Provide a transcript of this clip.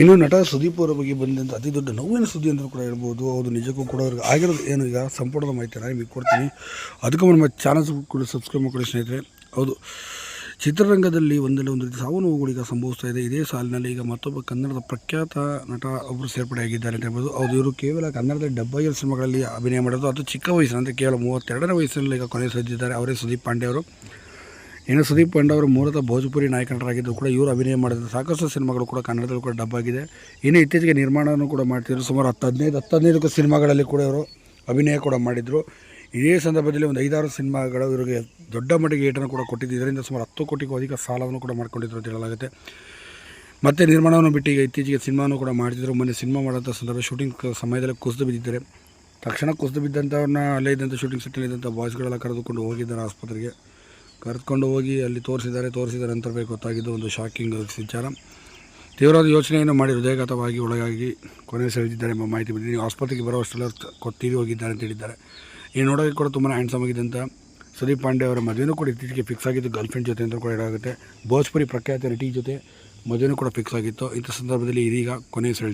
ಇನ್ನು ನಟ ಸುದೀಪ್ ಅವರ ಬಗ್ಗೆ ಬಂದಂಥ ಅತಿ ದೊಡ್ಡ ನೋವಿನ ಸುದ್ದಿ ಅಂತ ಕೂಡ ಹೇಳ್ಬೋದು. ಅದು ನಿಜಕ್ಕೂ ಕೂಡ ಅವ್ರಿಗೆ ಆಗಿರೋದು ಏನು ಈಗ ಸಂಪೂರ್ಣದ ಮಾಹಿತಿ ನಾನು ನಿಮಗೆ ಕೊಡ್ತೀನಿ. ಅದಕ್ಕೆ ನಮ್ಮ ಚಾನಲ್ಸ್ ಕೂಡ ಸಬ್ಸ್ಕ್ರೈಬ್ ಮಾಡ್ಕೊಳ್ಳಿ ಸ್ನೇಹಿತರೆ. ಹೌದು, ಚಿತ್ರರಂಗದಲ್ಲಿ ಒಂದಲ್ಲ ಒಂದು ರೀತಿ ಸಾವು ನೋವುಗಳು ಈಗ ಸಂಭವಿಸ್ತಾ ಇದೆ. ಇದೇ ಸಾಲಿನಲ್ಲಿ ಈಗ ಮತ್ತೊಬ್ಬ ಕನ್ನಡದ ಪ್ರಖ್ಯಾತ ನಟ ಒಬ್ಬರು ಸೇರ್ಪಡೆಯಾಗಿದ್ದಾರೆ ಅಂತ ಹೇಳ್ಬೋದು. ಹೌದು, ಇವರು ಕೇವಲ ಕನ್ನಡದ ಡಬ್ಬೈಲ್ ಸಿನಿಮಾಗಳಲ್ಲಿ ಅಭಿನಯ ಮಾಡೋದು ಅದು ಚಿಕ್ಕ ವಯಸ್ಸಿನ, ಅಂದರೆ ಕೇವಲ ಮೂವತ್ತೆರಡನೇ ವಯಸ್ಸಿನಲ್ಲಿ ಈಗ ಕೊನೆ ಸಜ್ಜಿದ್ದಾರೆ ಅವರೇ ಸುದೀಪ್ ಪಾಂಡೆ ಅವರು. ಇನ್ನು ಸುದೀಪ್ ಪಾಂಡವರು ಅವರು ಮೂಲತಃ ಭೋಜಪುರಿ ನಾಯಕನರಾಗಿದ್ದು ಕೂಡ ಇವರು ಅಭಿನಯ ಮಾಡಿದ ಸಾಕಷ್ಟು ಸಿನಿಮಾಗಳು ಕೂಡ ಕನ್ನಡದಲ್ಲೂ ಕೂಡ ಆಗಿದೆ. ಇನ್ನು ಇತ್ತೀಚೆಗೆ ನಿರ್ಮಾಣವನ್ನು ಕೂಡ ಮಾಡ್ತಿದ್ರು. ಸುಮಾರು ಹತ್ತು ಹದಿನೈದು, ಹತ್ತು ಹದಿನೈದಕ್ಕೂ ಸಿನಿಮಾಗಳಲ್ಲಿ ಕೂಡ ಇವರು ಅಭಿನಯ ಕೂಡ ಮಾಡಿದರು. ಇದೇ ಸಂದರ್ಭದಲ್ಲಿ ಒಂದು ಐದಾರು ಸಿನಿಮಾಗಳು ಇವರಿಗೆ ದೊಡ್ಡ ಮಟ್ಟಿಗೆ ಏಟನ್ನು ಕೂಡ ಕೊಟ್ಟಿದ್ದು. ಇದರಿಂದ ಸುಮಾರು ಹತ್ತು ಕೋಟಿಗೂ ಅಧಿಕ ಸಾಲವನ್ನು ಕೂಡ ಮಾಡ್ಕೊಂಡಿದ್ರು ಅಂತ ಹೇಳಲಾಗುತ್ತೆ. ಮತ್ತೆ ನಿರ್ಮಾಣವನ್ನು ಬಿಟ್ಟು ಈಗ ಇತ್ತೀಚೆಗೆ ಸಿನಿಮಾನು ಕೂಡ ಮಾಡ್ತಿದ್ರು. ಮೊನ್ನೆ ಸಿನಿಮಾ ಮಾಡೋಂಥ ಸಂದರ್ಭ ಶೂಟಿಂಗ್ ಸಮಯದಲ್ಲಿ ಕುಸಿದು ಬಿದ್ದಿದ್ದಾರೆ, ತಕ್ಷಣ ಕುಸಿದು ಬಿದ್ದಂಥವ್ರನ್ನ ಅಲ್ಲೇ ಇದ್ದಂಥ ಶೂಟಿಂಗ್ ಸೆಟ್ಟಲ್ಲಿ ಇದ್ದಂಥ ಬಾಯ್ಸ್ಗಳೆಲ್ಲ ಕರೆದುಕೊಂಡು ಹೋಗಿದ್ದಾರೆ ಆಸ್ಪತ್ರೆಗೆ. ಕರೆದುಕೊಂಡು ಹೋಗಿ ಅಲ್ಲಿ ತೋರಿಸಿದ್ದಾರೆ, ತೋರಿಸಿದ ಅಂತ ಗೊತ್ತಾಗಿದ್ದು ಒಂದು ಶಾಕಿಂಗ್ ವಿಚಾರ. ತೀವ್ರವಾದ ಯೋಚನೆಯನ್ನು ಮಾಡಿ ಹೃದಯಘಾತವಾಗಿ ಒಳಗಾಗಿ ಕೊನೆ ಸೆಳೆದಿದ್ದಾರೆ ಎಂಬ ಮಾಹಿತಿ ಬಂದಿದೆ. ನೀವು ಆಸ್ಪತ್ರೆಗೆ ಬರುವಷ್ಟೆಲ್ಲ ಕೊತ್ತೀರಿ, ಹೋಗಿದ್ದಾರೆ ಅಂತ ಹೇಳಿದ್ದಾರೆ. ಈ ನೋಡೋಕ್ಕೆ ಕೂಡ ತುಂಬಾ ಹ್ಯಾಂಡ್ಸಮ್ ಅಂತ ಸುದೀಪ್ ಪಾಂಡೆ ಅವರ ಮದುವೆನೂ ಕೂಡ ಇತ್ತೀಚೆಗೆ ಫಿಕ್ಸ್ ಆಗಿದ್ದು ಗರ್ಲ್ಫ್ರೆಂಡ್ ಜೊತೆ ಅಂತ ಕೂಡ ಹೇಳಾಗುತ್ತೆ ಭೋಜ್ಪುರಿ ಪ್ರಖ್ಯಾತ ನಟಿ ಜೊತೆ ಮದುವೆನೂ ಕೂಡ ಫಿಕ್ಸ್ ಆಗಿತ್ತು. ಇಂಥ ಸಂದರ್ಭದಲ್ಲಿ ಇದೀಗ ಕೊನೆ ಸೆಳೆದಿದ್ದಾರೆ.